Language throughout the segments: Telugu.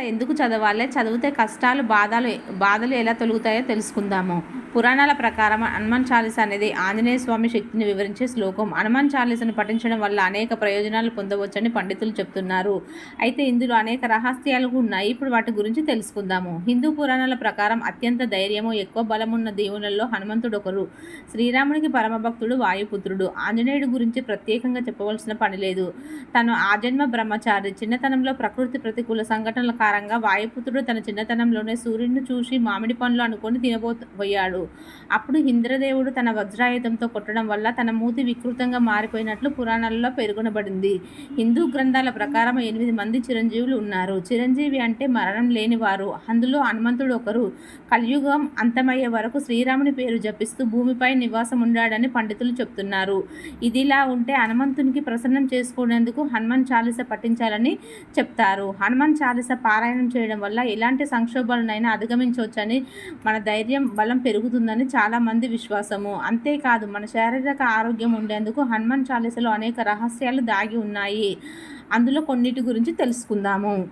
ఎందుకు చదవాలి? చదివితే కష్టాలు బాధలు బాధలు ఎలా తొలుగుతాయో తెలుసుకుందాము. పురాణాల ప్రకారం హనుమాన్ చాలీస అనేది ఆంజనేయ స్వామి శక్తిని వివరించే శ్లోకం. హనుమాన్ చాలీసను పఠించడం వల్ల అనేక ప్రయోజనాలు పొందవచ్చని పండితులు చెప్తున్నారు. అయితే ఇందులో అనేక రహస్యాలు ఉన్నాయి. ఇప్పుడు వాటి గురించి తెలుసుకుందాము. హిందూ పురాణాల ప్రకారం అత్యంత ధైర్యము ఎక్కువ బలమున్న దేవులలో హనుమంతుడు ఒకరు శ్రీరామునికి పరమభక్తుడు వాయుపుత్రుడు. ఆంజనేయుడు గురించి ప్రత్యేకంగా చెప్పవలసిన పని లేదు. తను ఆజన్మ బ్రహ్మచారి. చిన్నతనంలో ప్రకృతి ప్రతికూల సంఘటనల కారణంగా వాయుపుత్రుడు తన చిన్నతనంలోనే సూర్యుడిని చూసి మామిడి పండ్లు అనుకొని తినబోయాడు అప్పుడు ఇంద్రదేవుడు తన వజ్రాయుధంతో కొట్టడం వల్ల తన మూతి వికృతంగా మారిపోయినట్లు పురాణాలలో పేర్కొనబడింది. హిందూ గ్రంథాల ప్రకారం ఎనిమిది మంది చిరంజీవులు ఉన్నారు. చిరంజీవి అంటే మరణం లేనివారు. అందులో హనుమంతుడు ఒకరు. కలియుగం అంతమయ్యే వరకు శ్రీరాముని పేరు జపిస్తూ భూమిపై నివాసం ఉండాడని పండితులు చెప్తున్నారు. ఇదిలా ఉంటే హనుమంతునికి ప్రసన్నం చేసుకునేందుకు హనుమాన్ చాలీస పఠించాలని చెప్తారు. హనుమాన్ చాలీస పారాయణం చేయడం వల్ల ఎలాంటి సంక్షోభాలనైనా అధిగమించవచ్చని మన ధైర్యం బలం పెరుగుతుందని చాలా మంది విశ్వాసము. అంతేకాదు మన శారీరక ఆరోగ్యం ఉండేందుకు హనుమాన్ చాలీసలో అనేక రహస్యాలు దాగి ఉన్నాయి. అందులో కొన్నిటి గురించి తెలుసుకుందాము.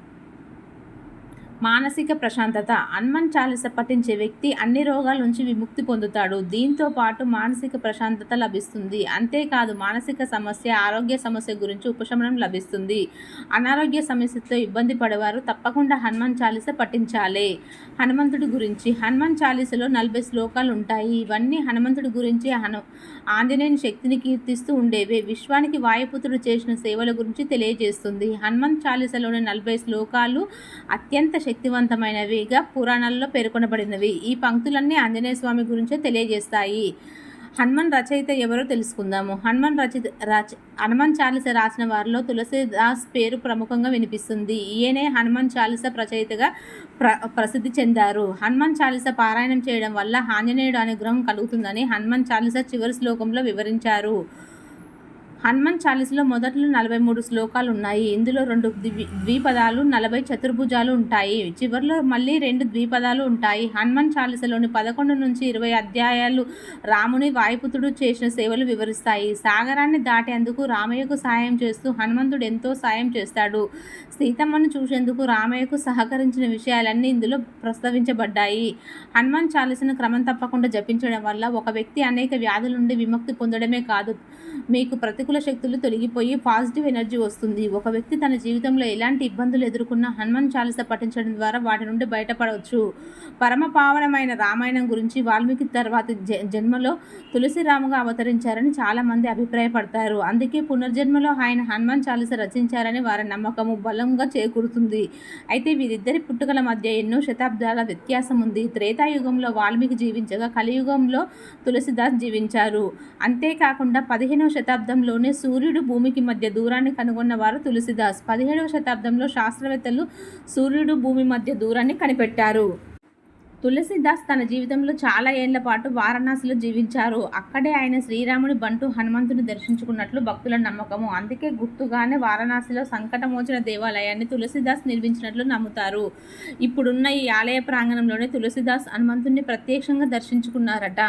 మానసిక ప్రశాంతత. హనుమాన్ చాలీస పఠించే వ్యక్తి అన్ని రోగాల నుంచి విముక్తి పొందుతాడు. దీంతో పాటు మానసిక ప్రశాంతత లభిస్తుంది. అంతేకాదు మానసిక సమస్య ఆరోగ్య సమస్య గురించి ఉపశమనం లభిస్తుంది. అనారోగ్య సమస్యతో ఇబ్బంది పడేవారు తప్పకుండా హనుమాన్ చాలీస పఠించాలి. హనుమంతుడి గురించి. హనుమాన్ చాలీసలో నలభై శ్లోకాలు ఉంటాయి. ఇవన్నీ హనుమంతుడి గురించి హను ఆంజనేయుని శక్తిని కీర్తిస్తూ ఉండేవే. విశ్వానికి వాయుపుత్రుడు చేసిన సేవల గురించి తెలియజేస్తుంది. హనుమాన్ చాలీసలోని నలభై శ్లోకాలు అత్యంత శక్తివంతమైనవిగా పురాణాల్లో పేర్కొనబడినవి. ఈ పంక్తులన్నీ ఆంజనేయ స్వామి గురించే తెలియజేస్తాయి. హనుమాన్ రచయిత ఎవరో తెలుసుకుందాము. హనుమాన్ రచయిత రచ హనుమాన్ చాలీస రాసిన వారిలో తులసిదాస్ పేరు ప్రముఖంగా వినిపిస్తుంది. ఈయనే హనుమాన్ చాలీస రచయితగా ప్ర ప్రసిద్ధి చెందారు. హనుమాన్ చాలీస పారాయణం చేయడం వల్ల ఆంజనేయుడు అనుగ్రహం కలుగుతుందని హనుమాన్ చాలీస చివరి శ్లోకంలో వివరించారు. హనుమాన్ చాలీసలో మొదట్లో నలభై మూడు శ్లోకాలు ఉన్నాయి. ఇందులో రెండు ద్వి ద్విపదాలు నలభై చతుర్భుజాలు ఉంటాయి. చివరిలో మళ్ళీ రెండు ద్విపదాలు ఉంటాయి. హనుమాన్ చాలీసలోని పదకొండు నుంచి ఇరవై అధ్యాయాలు రాముని వాయుపుతుడు చేసిన సేవలు వివరిస్తాయి. సాగరాన్ని దాటేందుకు రామయ్యకు సాయం చేస్తూ హనుమంతుడు ఎంతో సాయం చేస్తాడు. సీతమ్మను చూసేందుకు రామయ్యకు సహకరించిన విషయాలన్నీ ఇందులో ప్రస్తావించబడ్డాయి. హనుమాన్ చాలీసను క్రమం తప్పకుండా జపించడం వల్ల ఒక వ్యక్తి అనేక వ్యాధుల నుండి విముక్తి పొందడమే కాదు. మీకు ప్రతికూల శక్తులు తొలగిపోయి పాజిటివ్ ఎనర్జీ వస్తుంది. ఒక వ్యక్తి తన జీవితంలో ఎలాంటి ఇబ్బందులు ఎదుర్కొన్నా హనుమాన్ చాలీస పఠించడం ద్వారా వాటి నుండి బయటపడవచ్చు. పరమ పావనమైన రామాయణం గురించి వాల్మీకి తర్వాత జ జన్మలో తులసిరాముగా అవతరించారని చాలామంది అభిప్రాయపడతారు. అందుకే పునర్జన్మలో ఆయన హనుమాన్ చాలీస రచించారని వారి నమ్మకము బలంగా చేకూరుతుంది. అయితే వీరిద్దరి పుట్టుకల మధ్య ఎన్నో శతాబ్దాల వ్యత్యాసం ఉంది. త్రేతాయుగంలో వాల్మీకి జీవించగా కలియుగంలో తులసిదాస్ జీవించారు. అంతేకాకుండా పదిహేనవ శతాబ్దంలోనే సూర్యుడు భూమికి మధ్య దూరాన్ని కనుగొన్న వారు తులసిదాస్. పదిహేడవ శతాబ్దంలో శాస్త్రవేత్తలు సూర్యుడు భూమి మధ్య దూరాన్ని కనిపెట్టారు. తులసిదాస్ తన జీవితంలో చాలా ఏళ్ళ పాటు వారణాసిలో జీవించారు. అక్కడే ఆయన శ్రీరాముడి బంటు హనుమంతుని దర్శించుకున్నట్లు భక్తుల నమ్మకము. అందుకే గుర్తుగానే వారణాసిలో సంకటమోచన దేవాలయాన్ని తులసిదాస్ నిర్మించినట్లు నమ్ముతారు. ఇప్పుడున్న ఈ ఆలయ ప్రాంగణంలోనే తులసిదాస్ హనుమంతుని ప్రత్యక్షంగా దర్శించుకున్నారట.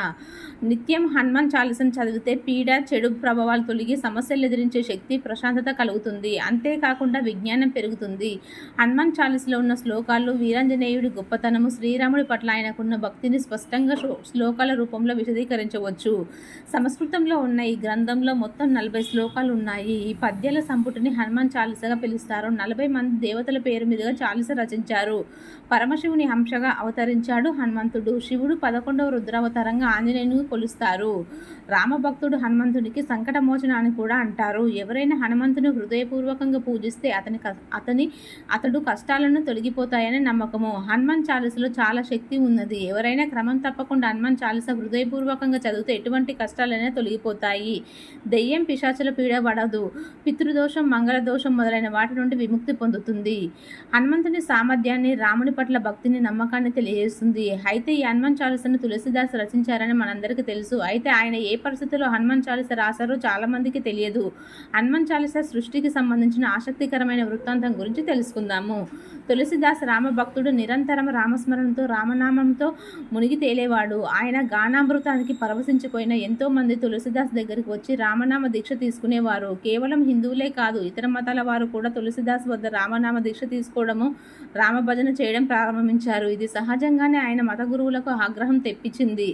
నిత్యం హనుమాన్ చాలీసం చదివితే పీడ చెడు ప్రభావాలు తొలగి సమస్యలు ఎదిరించే శక్తి ప్రశాంతత కలుగుతుంది. అంతేకాకుండా విజ్ఞానం పెరుగుతుంది. హనుమాన్ చాలీసలో ఉన్న శ్లోకాలు వీరాంజనేయుడి గొప్పతనము శ్రీరాముడి పట్ల ఆయనకున్న భక్తిని స్పష్టంగా శ్లోకాల రూపంలో విశదీకరించవచ్చు. సంస్కృతంలో ఉన్న ఈ గ్రంథంలో మొత్తం నలభై శ్లోకాలు ఉన్నాయి ఈ పద్యాల సంపుటిని హనుమాన్ చాలీసగా పిలుస్తారు. నలభై మంది దేవతల పేరు మీదుగా చాలీస రచించారు. పరమశివుని అంశగా అవతరించాడు హనుమంతుడు. శివుడు పదకొండవ రుద్రావతారంగా ఆంజనేయుని కొలుస్తారు. రామభక్తుడు హనుమంతునికి సంకటమోచన అని కూడా అంటారు. ఎవరైనా హనుమంతుని హృదయపూర్వకంగా పూజిస్తే అతని క- అతని అతడు కష్టాలను తొలగిపోతాయని నమ్మకము. హనుమాన్ చాలీసలో చాలా శక్తి ఉన్నది. ఎవరైనా క్రమం తప్పకుండా హనుమాన్ చాలీస హృదయపూర్వకంగా చదివితే ఎటువంటి కష్టాలైనా తొలగిపోతాయి. దెయ్యం పిశాచుల పీడ పడదు. పితృదోషం మంగళదోషం మొదలైన వాటి నుండి విముక్తి పొందుతుంది. హనుమంతుని సామర్థ్యాన్ని రాముని పట్ల భక్తిని నమ్మకాన్ని తెలియజేస్తుంది. అయితే ఈ హనుమాన్ చాలీసను తులసిదాస్ రచించారని మనందరికీ తెలుసు. అయితే ఆయన ఏ పరిస్థితుల్లో హనుమాన్ చాలీస రాశారో చాలామందికి తెలియదు. హనుమాన్ చాలీస సృష్టికి సంబంధించిన ఆసక్తికరమైన వృత్తాంతం గురించి తెలుసుకుందాము. తులసిదాస్ రామభక్తుడు నిరంతరం రామస్మరణతో రామనామంతో మునిగి తేలేవాడు. ఆయన గానామృతానికి పరవశించిపోయిన ఎంతో మంది తులసిదాస్ దగ్గరికి వచ్చి రామనామ దీక్ష తీసుకునేవారు. కేవలం హిందువులే కాదు ఇతర మతాల వారు కూడా తులసిదాస్ వద్ద రామనామ దీక్ష తీసుకోవడము రామభజన చేయడం ప్రారంభించారు. ఇది సహజంగానే ఆయన మత గురువులకు ఆగ్రహం తెప్పించింది.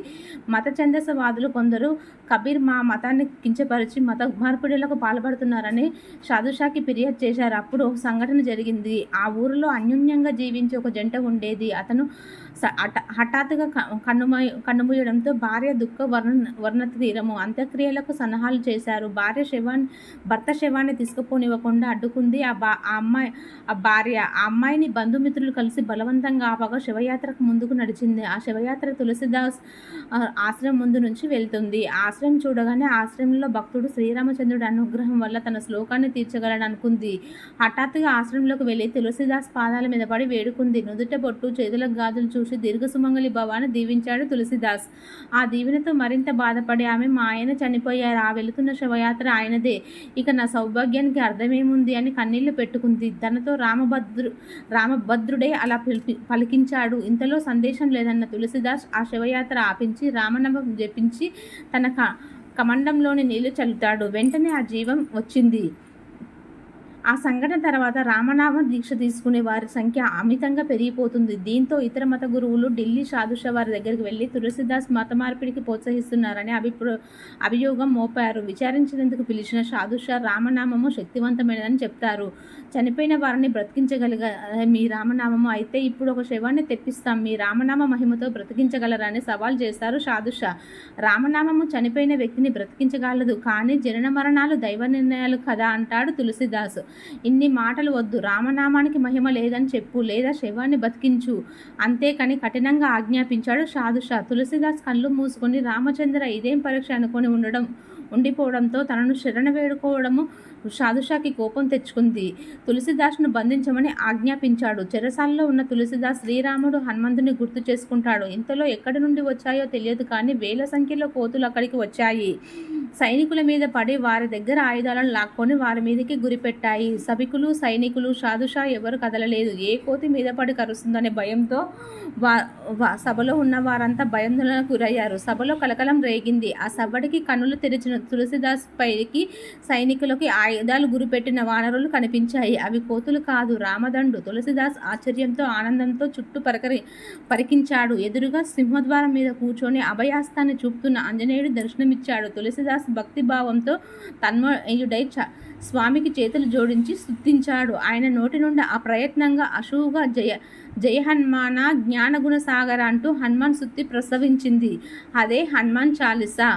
మత ఛందసవాదులు కొందరు కబీర్ మా మతాన్ని కించపరిచి మత మార్పిడులకు పాల్పడుతున్నారని షాదుషాకి ఫిర్యాదు చేశారు. అప్పుడు సంఘటన జరిగింది. ఆ ఊరిలో అన్యోన్యంగా జీవించే ఒక జంట ఉండేది. అతను స- హఠాత్తుగా క- కన్నుమూయ కన్నుమూయడంతో భార్య దుఃఖ వర్ణ వర్ణ తీరము అంత్యక్రియలకు సన్నాహాలు చేశారు. భార్య శవాన్ని భర్త శవాన్ని తీసుకుపోనివ్వకుండా అడ్డుకుంది. ఆ బా ఆ అమ్మాయి ఆ భార్య ఆ అమ్మాయిని బంధుమిత్రులు కలిసి బలవంతంగా ఆపగా శివయాత్రకు ముందుకు నడిచింది. ఆ శివయాత్ర తులసిదాస్ ఆశ్రమం ముందు నుంచి వెళ్తుంది. ఆశ్రమం చూడగానే ఆశ్రమంలో భక్తుడు శ్రీరామచంద్రుడి అనుగ్రహం వల్ల తన శ్లోకాన్ని తీర్చగలడనుకుంది. హఠాత్తుగా ఆశ్రమంలోకి వెళ్ళి తులసిదాస్ పాదాల మీద పడి వేడుకుంది. నుదుట బొట్టు చేతుల గాజులు చూసి దీర్ఘసుమంగళి భవాన్ని దీవించాడు తులసిదాస్. ఆ దీవెనతో మరింత బాధపడి ఆమె మా ఆయన చనిపోయారు. ఆ వెళుతున్న శవయాత్ర ఆయనదే. ఇక నా సౌభాగ్యానికి అర్థమేముంది? అని కన్నీళ్ళు పెట్టుకుంది. తనతో రామభద్రు రామభద్రుడే అలా పలికించాడు. ఇంతలో సందేశం లేదన్న తులసిదాస్ ఆ శవయాత్ర ఆపించి రామనవం జపించి తన క కమండంలోని నీళ్ళు చల్లుతాడు. వెంటనే ఆ జీవం వచ్చింది. ఆ సంఘటన తర్వాత రామనామ దీక్ష తీసుకునే వారి సంఖ్య అమితంగా పెరిగిపోతుంది. దీంతో ఇతర మత గురువులు ఢిల్లీ సాధుష వారి దగ్గరికి వెళ్ళి తులసిదాస్ మత మార్పిడికి ప్రోత్సహిస్తున్నారని అభిప్రో అభియోగం మోపారు. విచారించినందుకు పిలిచిన సాధుషా రామనామము శక్తివంతమైనదని చెప్తారు. చనిపోయిన వారిని బ్రతికించగలిగ మీ రామనామము అయితే ఇప్పుడు ఒక శవాన్ని తెప్పిస్తాం. మీ రామనామ మహిమతో బ్రతికించగలరని సవాల్ చేస్తారు సాధుషా. రామనామము చనిపోయిన వ్యక్తిని బ్రతికించగలదు. కానీ జనన మరణాలు దైవ నిర్ణయాలు కదా అంటాడు తులసిదాస్. ఇన్ని మాటలు వద్దు. రామనామానికి మహిమ లేదని చెప్పు లేదా శవాన్ని బతికించు. అంతేకాని కఠినంగా ఆజ్ఞాపించాడు షాదుషా తులసిదాస్ కళ్ళు మూసుకొని రామచంద్ర ఇదేం పరీక్ష అనుకొని ఉండడం ఉండిపోవడంతో తనను శరణ వేడుకోవడము షాదుషాకి కోపం తెచ్చుకుంది. తులసిదాస్ను బంధించమని ఆజ్ఞాపించాడు. చెరసాలలో ఉన్న తులసిదాస్ శ్రీరాముడు హనుమంతుని గుర్తు చేసుకుంటాడు. ఇంతలో ఎక్కడి నుండి వచ్చాయో తెలియదు కానీ వేల సంఖ్యలో కోతులు అక్కడికి వచ్చాయి. సైనికుల మీద పడి వారి దగ్గర ఆయుధాలను లాక్కొని వారి మీదకి గురిపెట్టాయి. సభికులు సైనికులు షాదుషా ఎవరు కదలలేదు. ఏ కోతి మీద పడి కరుస్తుందనే భయంతో వా సభలో ఉన్న వారంతా భయాందోళనకు గురయ్యారు. సభలో కలకలం రేగింది. ఆ సభడికి కన్నులు తెరిచిన తులసిదాస్ పైకి సైనికులకి ఆయుధాలు గురిపెట్టిన వానరులు కనిపించాయి. అవి కోతులు కాదు రామదండు. తులసిదాస్ ఆశ్చర్యంతో ఆనందంతో చుట్టూ పరకరి పరికించాడు. ఎదురుగా సింహద్వారం మీద కూర్చొని అభయాస్తాన్ని చూపుతున్న ఆంజనేయుడు దర్శనమిచ్చాడు. తులసిదాస్ భక్తి భావంతో తన్మయుడై స్వామికి చేతులు జోడించి స్థుతించాడు ఆయన నోటి నుండి ఆ ప్రయత్నంగా అశువుగా జయ జయ హనుమాన జ్ఞానగుణ సాగర అంటూ హనుమాన్ సుత్తి ప్రసవించింది. అదే హనుమాన్ చాలీసా?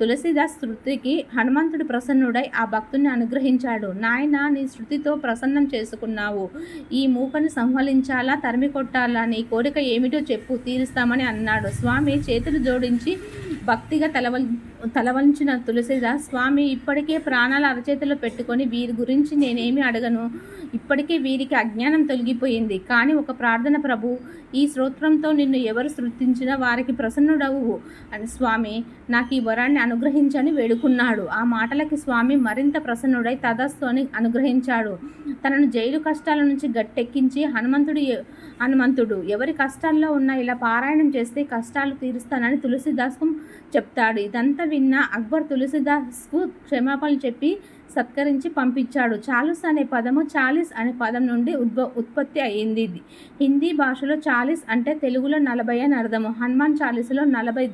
తులసిదాస్ శృతికి హనుమంతుడు ప్రసన్నుడై ఆ భక్తుని అనుగ్రహించాడు. నాయన నీ శృతితో ప్రసన్నం చేసుకున్నావు. ఈ మూకను సంహరించాలా? తరిమి కొట్టాలా? నీ కోరిక ఏమిటో చెప్పు తీరుస్తామని అన్నాడు. స్వామి చేతులు జోడించి భక్తిగా తలవ తలవంచిన తులసిదాస్ స్వామి ఇప్పటికే ప్రాణాల అరచేతిలో పెట్టుకొని వీరి గురించి నేనేమి అడగను? ఇప్పటికే వీరికి అజ్ఞానం తొలగిపోయింది. కానీ ఒక ప్రార్థన ప్రభు ఈ స్తోత్రంతో నిన్ను ఎవరు సృష్టించినా వారికి ప్రసన్నుడవు. అని స్వామి నాకు ఈ వరాన్ని అనుగ్రహించని వేడుకున్నాడు. ఆ మాటలకి స్వామి మరింత ప్రసన్నుడై తదస్తు అని అనుగ్రహించాడు. తనను జైలు కష్టాల నుంచి గట్టెక్కించి హనుమంతుడు ఎ- హనుమంతుడు ఎవరి కష్టాల్లో ఉన్నా ఇలా పారాయణం చేస్తే కష్టాలు తీరుస్తానని తులసిదాస్కు చెప్తాడు. ఇదంతా విన్న అక్బర్ తులసిదాస్కు క్షమాపణలు చెప్పి సత్కరించి పంపించాడు. చాలుస్ అనే పదము చాలీస్ అనే పదం నుండి ఉద్భ ఉత్పత్తి అయింది ఇది. హిందీ భాషలో చాలీస్ అంటే తెలుగులో నలభై అని అర్థము. హనుమాన్ చాలీసులో నలభై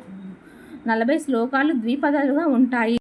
నలభై శ్లోకాలు ద్విపదాలుగా ఉంటాయి.